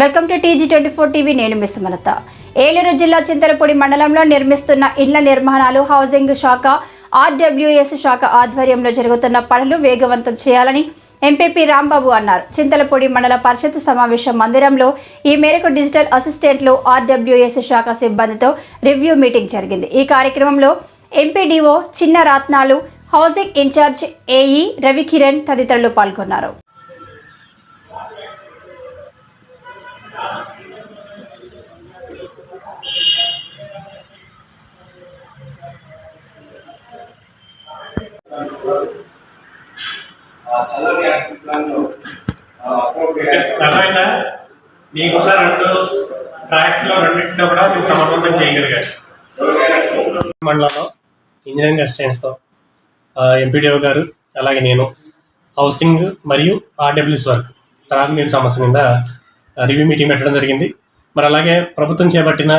Welcome to TG twenty four TV నేను miss Eluru జిల్లా చింతలపూడి మండలంలో నిర్మిస్తున్న ఇళ్ళ నిర్మాణాలు హౌసింగ్ శాఖ ఆర్డబ్ల్యూఎస్ శాఖ ఆధ్వర్యంలో జరుగుతున్న పనులు వేగవంతం చేయాలని ఎంపీపీ రాంబాబు అన్నారు. చింతలపూడి మండల పరిషత్ సమావేశ మందిరంలో ఈ మేరకు డిజిటల్ అసిస్టెంట్లు ఆర్డబ్ల్యూఎస్ శాఖ సిబ్బందితో రివ్యూ మీటింగ్ జరిగింది. ఈ కార్యక్రమంలో ఎంపీడీఓ చిన్న రత్నాలు హౌసింగ్ ఇన్ఛార్జ్ ఏఈ రవికిరణ్ తదితరులు పాల్గొన్నారు. అర్థమైందా? మీకున్న రెండు ట్రాక్స్లో రెండింటిలో కూడా మీరు సమర్థవంతం చేయగలిగారు. మండలంలో ఇంజనీరింగ్ అసిస్టెంట్స్తో ఎంపీడీఓ గారు అలాగే నేను హౌసింగ్ మరియు ఆర్డబ్ల్యూస్ వర్క్. త్రాగునీరు సమస్య మీద రివ్యూ మీటింగ్ పెట్టడం జరిగింది. మరి అలాగే ప్రభుత్వం చేపట్టిన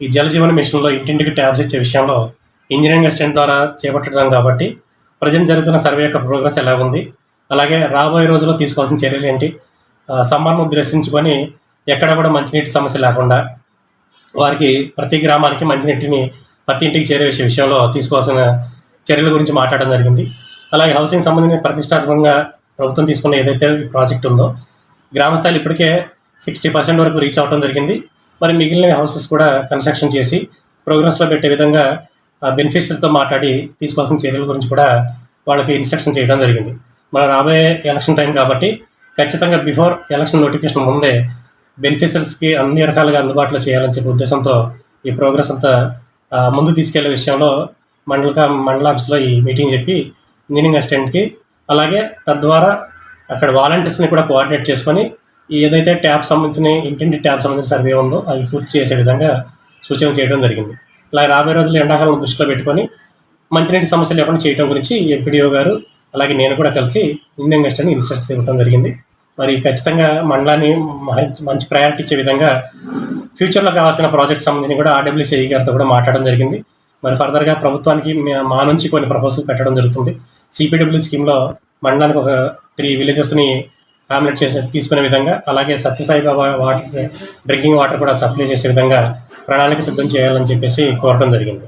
ఈ జలజీవన మిషన్లో ఇంటింటికి ట్యాబ్స్ ఇచ్చే విషయంలో ఇంజనీరింగ్ అసిస్టెంట్ ద్వారా చేపట్టడం కాబట్టి ప్రజెంట్ జరుగుతున్న సర్వే యొక్క ప్రోగ్రెస్ ఎలా ఉంది? అలాగే రాబోయే రోజుల్లో తీసుకోవాల్సిన చర్యలు ఏంటి? సమ్మర్ను ఉద్దేశించుకొని ఎక్కడ కూడా మంచినీటి సమస్య లేకుండా వారికి ప్రతి గ్రామానికి మంచినీటిని ప్రతి ఇంటికి చేరవేసే విషయంలో తీసుకోవాల్సిన చర్యల గురించి మాట్లాడడం జరిగింది. అలాగే హౌసింగ్ సంబంధించిన ప్రతిష్టాత్మకంగా ప్రభుత్వం తీసుకున్న ఏదైతే ప్రాజెక్ట్ ఉందో గ్రామ స్థాయిలో ఇప్పటికే సిక్స్టీ పర్సెంట్ వరకు రీచ్ అవ్వడం జరిగింది. మరి మిగిలిన హౌసెస్ కూడా కన్స్ట్రక్షన్ చేసి ప్రోగ్రెస్లో పెట్టే విధంగా బెనిఫిషరీస్తో మాట్లాడి తీసుకోవాల్సిన చర్యల గురించి కూడా వాళ్ళకి ఇన్స్ట్రక్షన్ చేయడం జరిగింది. మన రాబోయే ఎలక్షన్ టైం కాబట్టి ఖచ్చితంగా బిఫోర్ ఎలక్షన్ నోటిఫికేషన్ ముందే బెనిఫిషరీస్కి అన్ని రకాలుగా అందుబాటులో చేయాలని చెప్పే ఉద్దేశంతో ఈ ప్రోగ్రెస్ అంతా ముందు తీసుకెళ్ళే విషయంలో మండల మండల ఆఫీస్లో ఈ మీటింగ్ చెప్పి ఇంజనీరింగ్ అసిస్టెంట్కి అలాగే తద్వారా అక్కడ వాలంటీర్స్ని కూడా కోఆర్డినేట్ చేసుకొని ఏదైతే ట్యాబ్ సంబంధించిన ఇంటింటి ట్యాబ్ సంబంధించిన సర్వే ఉందో అది పూర్తి చేసే విధంగా సూచన చేయడం జరిగింది. అలాగే రాబోయే రోజులు ఎండాకాలం దృష్టిలో పెట్టుకొని మంచినీటి సమస్య లేకుండా చేయడం గురించి ఎంపీడీఓ గారు అలాగే నేను కూడా కలిసి ఇండియన్ గెస్ట్ని ఇన్స్ట్రక్ట్స్ ఇవ్వడం జరిగింది. మరి ఖచ్చితంగా మండలాన్ని మంచి- ప్రయారిటీ ఇచ్చే విధంగా ఫ్యూచర్లో కావాల్సిన ప్రాజెక్ట్ సంబంధించి కూడా ఆర్డబ్ల్యూసీఐ గారితో కూడా మాట్లాడడం జరిగింది. మరి ఫర్దర్గా ప్రభుత్వానికి మా నుంచి కొన్ని ప్రపోజల్ పెట్టడం జరుగుతుంది. సిపిడబ్ల్యూ స్కీమ్లో మండలానికి ఒక త్రీ విలేజెస్ని ఆమ్లెట్ చేసే తీసుకునే విధంగా అలాగే సత్యసాయిబాబా వాటర్ డ్రింకింగ్ వాటర్ కూడా సప్లై చేసే విధంగా ప్రణాళిక సిద్ధం చేయాలని చెప్పేసి కోరడం జరిగింది.